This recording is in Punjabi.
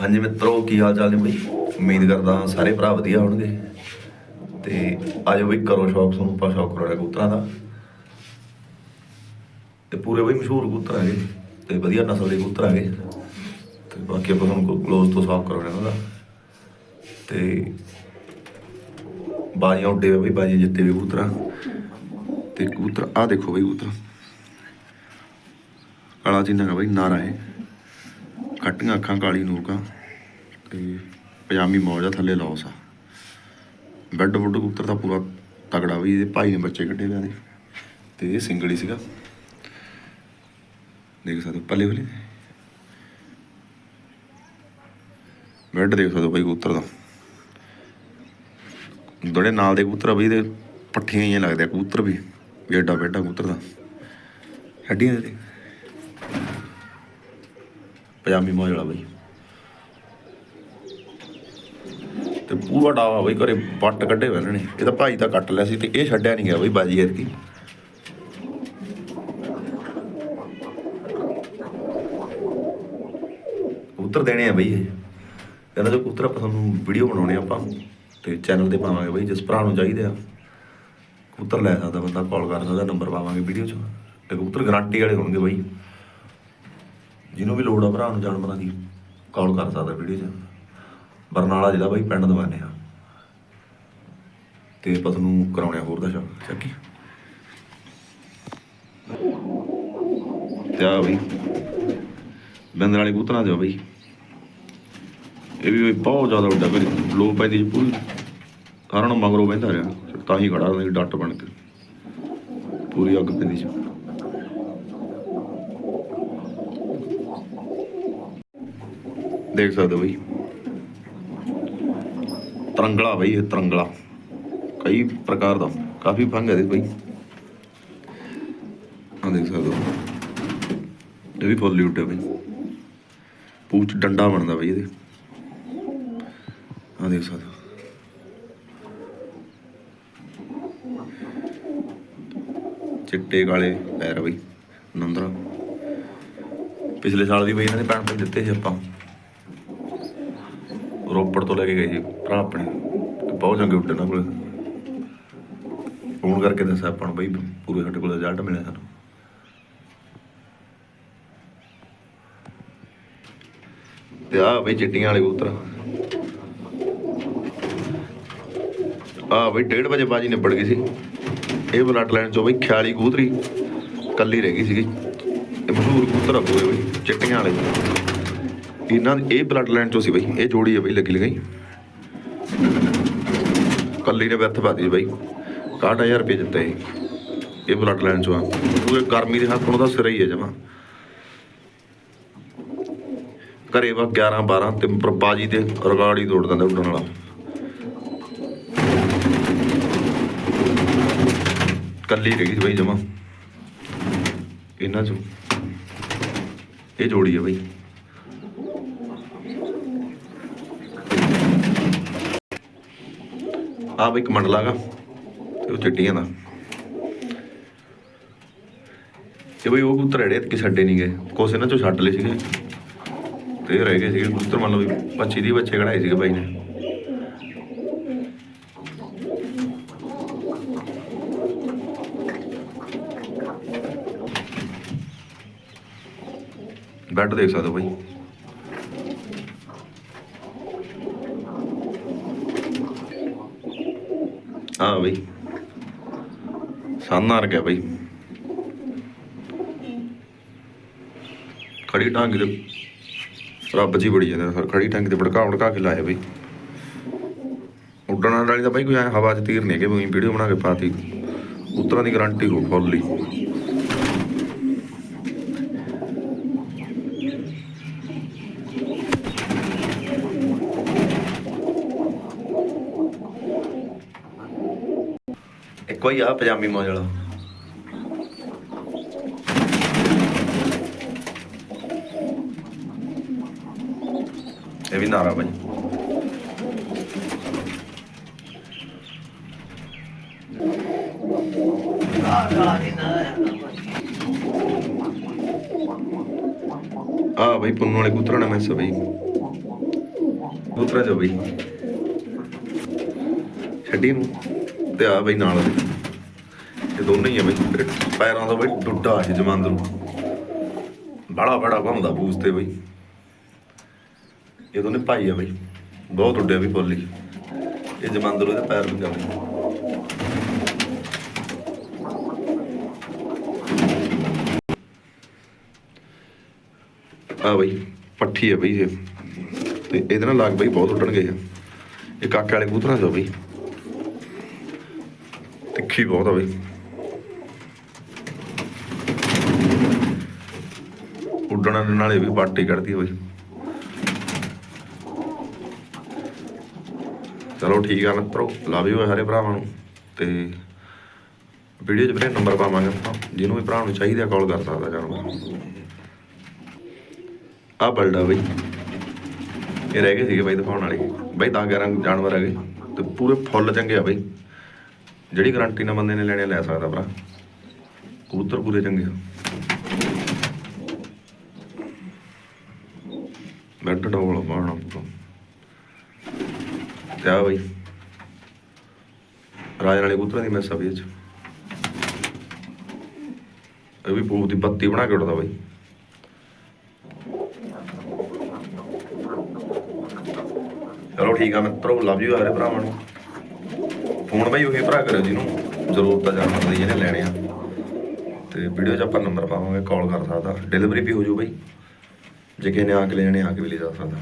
ਹਾਂਜੀ ਮਿੱਤਰੋ, ਕੀ ਹਾਲ ਚਾਲ ਨੇ ਬਈ? ਉਮੀਦ ਕਰਦਾ ਸਾਰੇ ਭਰਾ ਵਧੀਆ ਹੋਣਗੇ। ਤੇ ਆਜੋ ਬਈ, ਕਰੋ ਸ਼ੌਕ ਤੁਹਾਨੂੰ, ਆਪਾਂ ਸ਼ੌਕ ਕਰਾਉਣਾ ਕਬੂਤਰਾਂ ਦਾ। ਤੇ ਪੂਰੇ ਬਈ ਮਸ਼ਹੂਰ ਕਬੂਤਰ ਹੈਗੇ। ਤੇ ਵਧੀਆ ਨਸਲ ਦੇ ਕਬੂਤਰ ਹੈਗੇ। ਤੇ ਬਾਕੀ ਆਪਾਂ ਤੁਹਾਨੂੰ ਕਲੋਜ਼ ਤੋਂ ਸਾਫ਼ ਕਰਾਉਣਾ ਉਹਨਾਂ ਦਾ। ਤੇ ਬਾਜੀਆਂ ਉੱਡੇ ਹੋਏ ਬਈ, ਬਾਜੀਆਂ ਜਿੱਤੇ ਵੀ ਕਬੂਤਰਾਂ। ਤੇ ਕਬੂਤਰ ਆ ਦੇਖੋ ਬਈ ਕਬੂਤਰ। ਕਾਲਾ ਚੀਨਾ ਦਾ ਬਈ, ਨਾਰਾ ਹੈ ਖੱਟੀਆਂ ਅੱਖਾਂ ਕਾਲੀ ਨੂਰਕਾਂ ਤੇ ਪਜਾਮੀ ਮੌਜ ਆ, ਥੱਲੇ ਲੌਸ ਆ। ਬੈੱਡ ਬੁੱਡ ਕਬੂਤਰ ਦਾ ਪੂਰਾ ਤਗੜਾ ਵੀ ਇਹਦੇ ਭਾਈ ਨੇ ਬੱਚੇ ਕੱਢੇ ਹੋਏ ਨੇ ਤੇ ਇਹ ਸਿੰਗਲ ਹੀ ਸੀਗਾ। ਦੇਖ ਸਕਦੇ ਹੋ, ਪੱਲੇ ਵਾਲੇ ਬੈੱਡ ਦੇਖ ਸਕਦੇ ਹੋ ਭਾਈ ਕਬੂਤਰ ਦਾ। ਦੋੜੇ ਨਾਲ ਦੇ ਕਬੂਤਰ ਆ ਬਈ, ਇਹਦੇ ਪੱਠੀਆਂ ਹੀ ਲੱਗਦੇ ਕਬੂਤਰ ਵੀ। ਵੀ ਏਡਾ ਬੈੱਡਾ ਕਬੂਤਰ ਦਾ। ਹੱਡੀਆਂ ਦੇ ਪਜਾਮੀ ਮੌਜ ਵਾਲਾ ਬਈ। ਤੇ ਪੂਰਾ ਡਾਵਾ ਬਈ ਘਰੇ ਪੱਟ ਕੱਢੇ ਹੋਏ ਨੇ। ਇਹ ਤਾਂ ਭਾਈ ਤਾਂ ਕੱਟ ਲਿਆ ਸੀ ਤੇ ਇਹ ਛੱਡਿਆ ਨਹੀਂ ਗਿਆ ਬਈ ਬਾਜੀ ਐਤਕੀ। ਕਬੂਤਰ ਦੇਣੇ ਆ ਬਈ ਇਹ। ਇਹਨਾਂ ਦੇ ਕਬੂਤਰ ਆਪਾਂ ਤੁਹਾਨੂੰ ਵੀਡੀਓ ਬਣਾਉਣੇ ਆਪਾਂ। ਤੇ ਚੈਨਲ ਤੇ ਪਾਵਾਂਗੇ ਬਈ, ਜਿਸ ਭਰਾ ਨੂੰ ਚਾਹੀਦੇ ਆ। ਕਬੂਤਰ ਲੈ ਸਕਦਾ ਬੰਦਾ ਕਾਲ ਕਰ ਸਕਦਾ ਨੰਬਰ ਪਾਵਾਂਗੇ ਵੀਡੀਓ 'ਚ। ਤੇ ਕਬੂਤਰ ਗਾਰੰਟੀ ਵਾਲੇ ਹੋਣਗੇ ਬਈ। ਜਿਹਨੂੰ ਵੀ ਲੋੜ ਆ ਭਰਾ ਨੂੰ ਜਾਨਵਰਾਂ ਦੀ ਕਾਲ ਕਰ ਸਕਦਾ ਵੀਡੀਓ 'ਚ। ਬਰਨਾਲਾ ਜ਼ਿਲ੍ਹਾ ਬਾਈ, ਪਿੰਡ ਦਵਾਨੇ ਆ। ਤੇ ਆਪਾਂ ਨੂੰ ਕਰਾਉਣੇ ਹੋਰ ਦਾ ਸ਼ੌਕ ਚੱਕੀ। ਤੇ ਆ ਬਈ। ਬੰਦਰ ਵਾਲੇ ਕਬੂਤਰਾਂ ਦਿਓ ਆ ਬਈ। ਇਹ ਵੀ ਬਈ ਬਹੁਤ ਜ਼ਿਆਦਾ ਵੱਡਾ ਫਿਰ ਲੋ ਪੈਂਦੀ ਜੀ ਪੂਰੀ ਸਾਰਾ ਨੂੰ ਮਗਰੋਂ ਬਹਿੰਦਾ ਰਿਹਾ। ਤਾਂ ਹੀ ਖੜਾ, ਨਹੀਂ ਡੱਟ ਬਣ ਕੇ। ਪੂਰੀ ਅੱਗ ਪੈਂਦੀ ਸੀ ਦੇਖ ਸਕਦੇ ਹੋ ਬਈ। ਤਰੰਗਲਾ ਬਈ ਇਹ ਤਰੰਗਲਾ। ਕਈ ਪ੍ਰਕਾਰ ਦਾ। ਕਾਫੀ ਫੰਗ ਹੈ ਇਹਦੇ ਬਈ। ਆ ਦੇਖ ਸਕਦੇ ਹੋ। ਇਹ ਵੀ ਫੁੱਲ ਉੱਡਿਆ ਬਈ। ਪੂਛ ਡੰਡਾ ਬਣਦਾ ਬਈ ਇਹਦੇ। ਆ ਦੇਖ ਸਕਦੇ ਹੋ। ਚਿੱਟੇ ਕਾਲੇ ਪੈਰ ਬਈ। ਨੰਦਰਾ। ਪਿਛਲੇ ਸਾਲ ਵੀ ਬਈ ਇਹਨਾਂ ਨੇ ਪੈਣ ਪੈ ਦਿੱਤੇ ਸੀ ਆਪਾਂ। ਰੋਪੜ ਤੋਂ ਲੈ ਕੇ ਗਏ ਜੀ, ਭਰਾ ਆਪਣੇ ਬਹੁਤ ਚੰਗੇ ਉੱਡੇ ਨਾ ਕੋਲ। ਫੋਨ ਕਰਕੇ ਦੱਸਿਆ ਆਪਾਂ ਨੂੰ ਬਈ, ਪੂਰੇ ਸਾਡੇ ਕੋਲ ਰਿਜ਼ਲਟ ਮਿਲਿਆ ਸਾਨੂੰ। ਤੇ ਆ ਬਈ ਚਿੱਟੀਆਂ ਵਾਲੇ ਕਬੂਤਰ। ਆ ਬਈ 1:30 ਵਜੇ ਬਾਜੀ ਨਿਬੜ ਗਈ ਸੀ। ਇਹ ਬਲੱਡ ਲਾਈਨ ਚੋਂ ਬਈ ਖਿਆਲੀ ਕਬੂਤਰੀ ਕੱਲੀ ਰਹਿ ਗਈ ਸੀਗੀ। ਇਹ ਮਸ਼ਹੂਰ ਕਬੂਤਰ ਆ ਪੂਰੇ ਬਈ, ਚਿੱਟੀਆਂ ਵਾਲੇ। ਇਹਨਾਂ ਇਹ ਬਲੱਡ ਲਾਈਨ ਚੋਂ ਸੀ ਬਈ, ਇਹ ਜੋੜੀ ਹੈ ਬਈ, ਲੱਗੀ ਲਗਾਈ। ਕੱਲੀ ਨੇ ਵਿਅਰਥ ਪਾਤੀ ਬਈ। 61000 ਰੁਪਏ ਦਿੱਤਾ ਇਹ ਇਹ ਬਲੱਡ ਲਾਈਨ ਚੋਂ ਆ। ਪੂਰੇ ਗਰਮੀ ਦੇ ਹੱਥ ਨੂੰ ਤਾਂ ਸਿਰ ਹੀ ਹੈ ਜਮਾ। ਘਰੇ ਵਾ 11 12 ਤੇ ਪਰ ਬਾਜੀ ਤੇ ਰਿਕਾਰਡ ਹੀ ਤੋੜ ਦਿੰਦਾ ਉੱਡਣ ਵਾਲਾ। ਕੱਲੀ ਰਹਿ ਗਈ ਸੀ ਬਈ ਜਮਾ। ਇਹਨਾਂ ਚੋਂ। ਇਹ ਜੋੜੀ ਹੈ ਬਈ। ਆ ਬਈ ਇੱਕ ਮੰਡਲਾ ਗਾ ਤੇ ਉਹ ਚਿੱਟੀਆਂ ਦਾ। ਤੇ ਬਈ ਉਹ ਕਬੂਤਰ ਅੜੇ ਕਿ ਛੱਡੇ ਨਹੀਂ ਗਏ। ਕੁਛ ਨਾ ਚੋਂ ਛੱਡ ਲਏ ਸੀਗੇ। ਤੇ ਇਹ ਰਹਿ ਗਏ ਸੀਗੇ ਕਬੂਤਰ, ਮੰਨ ਲਓ ਵੀ 25 ਦੀ ਬੱਚੇ ਕਢਾਏ ਸੀਗੇ ਬਾਈ ਨੇ। ਬੈੱਡ ਦੇਖ ਸਕਦੇ ਹੋ ਬਾਈ। ਆ ਬਈ। ਸਾਨਾ ਗਿਆ ਬਈ। ਖੜੀ ਟਾਂਗ ਦੇ ਰੱਬ ਜੀ ਬੜੀ ਜਾਂਦਾ ਖੜੀ ਟਾਂਗ ਤੇ ਭੜਕਾ ਭੜਕਾ ਕੇ ਲਾਇਆ ਬਈ। ਉੱਡਣ ਵਾਲੀ ਦਾ ਬਈ ਕੋਈ ਹਵਾ 'ਚ ਤੀਰ ਨਹੀਂ ਹੈਗੇ ਵੀ ਵੀਡੀਓ ਬਣਾ ਕੇ ਪਾਤੀ। ਉਤਰਾਂ ਦੀ ਗਾਰੰਟੀ ਹੋ ਫੁੱਲੀ ਇੱਕੋ ਹੀ ਆ ਪਜਾਮੀ ਮੌਜ ਵਾਲਾ ਇਹ ਵੀ ਨਾਰਾ ਭਾਈ ਆ ਬਈ ਪੁੰਨੂ ਵਾਲੇ ਕਬੂਤਰਾਂ ਨੇ ਮੈਸ ਬਈ ਕਬੂਤਰਾਂ ਚ ਬਈ ਛੱਡੀ ਨੂੰ ਤੇ ਆ ਬਈ ਨਾਲ ਇਹ ਦੋਨੇ ਹੀ ਆ ਬਈ। ਪੈਰਾਂ ਦਾ ਬਈ ਡੁੱਡਾ ਹੈ ਜਮਾਂਦਰੂ ਬੜਾ ਬੜਾ ਘੁੰਮਦਾ ਬੂਸ ਤੇ ਬਈ। ਇਹ ਦੋਨੇ ਭਾਈ ਆ ਬਈ। ਬਹੁਤ ਉੱਡਿਆ ਵੀ ਫੁੱਲੀ ਇਹ ਜਮਾਂਦਰੂ ਦੇ ਪੈਰ ਵੀ ਜਾਂਦੇ ਆ ਬਈ, ਪੱਠੀ ਆ ਬਈ ਇਹ। ਤੇ ਇਹਦੇ ਨਾਲ ਲੱਗ ਬਈ ਬਹੁਤ ਉੱਡਣਗੇ ਇਹ। ਇਹ ਕਾਕੇ ਵਾਲੇ ਕਬੂਤਰਾਂ ਚੋਂ ਬਈ। ਤਿੱਖੀ ਬਹੁਤ ਆ ਬਈ ਉੱਡਣ ਦੇ ਨਾਲੇ ਵੀ ਬਾਟੀ ਕੱਢਦੀ ਬਈ। ਚਲੋ ਠੀਕ ਆ ਮਿੱਤਰੋ, ਲਵ ਯੂ ਸਾਰੇ ਭਰਾਵਾਂ ਨੂੰ। ਤੇ ਵੀਡੀਓ 'ਚ ਵੀਰੇ ਨੰਬਰ ਪਾਵਾਂਗੇ ਆਪਾਂ। ਜਿਹਨੂੰ ਵੀ ਭਰਾ ਨੂੰ ਚਾਹੀਦਾ ਕਾਲ ਕਰ ਸਕਦਾ ਜਾਨਵਰ ਆ ਬਲਡਾ ਬਈ। ਇਹ ਰਹਿ ਗਏ ਸੀਗੇ ਬਾਈ ਦਿਖਾਉਣ ਵਾਲੇ। ਬਾਈ 10 11 ਜਾਨਵਰ ਹੈਗੇ ਤੇ ਪੂਰੇ ਫੁੱਲ ਚੰਗੇ ਆ ਬਾਈ। ਜਿਹੜੀ ਗਾਰੰਟੀ ਨਾਲ ਬੰਦੇ ਨੇ ਲੈਣੇ ਲੈ ਸਕਦਾ ਭਰਾ। ਕਬੂਤਰ ਪੂਰੇ ਚੰਗੇ ਆ। ਬੈੱਡ ਡੋਲ ਬਾਣਾ ਪੂਰਾ ਤੇ। ਆ ਬਾਈ? ਰਾਜਨ ਵਾਲੇ ਕਬੂਤਰਾਂ ਦੀ ਮੈਸਾ ਵੀ ਇਹ ਚ। ਇਹ ਵੀ ਪੂਰੀ ਦੀ ਬੱਤੀ ਬਣਾ ਕੇ ਉੱਡਦਾ ਬਈ। ਚਲੋ ਠੀਕ ਆ ਮਿੱਤਰੋ ਲਵ ਯੂ ਸਾਰੇ ਭਰਾਵਾਂ ਨੂੰ। ਫੋਨ ਬਾਈ ਉਹੀ ਭਰਾ ਕਰਿਓ ਜਿਹਨੂੰ ਜ਼ਰੂਰਤ ਆ ਜਾਣਨ ਦੀ ਜਿਹਨੇ ਲੈਣੇ ਆ। ਤੇ ਵੀਡੀਓ 'ਚ ਆਪਾਂ ਨੰਬਰ ਪਾਵਾਂਗੇ ਕਾਲ ਕਰ ਸਕਦਾ। ਡਿਲੀਵਰੀ ਵੀ ਹੋ ਜੂ ਬਾਈ। ਜੇ ਕਿਸੇ ਨੇ ਆ ਕੇ ਲੈਣੇ ਆ ਕੇ ਵੀ ਲੈ ਜਾ ਸਕਦਾ।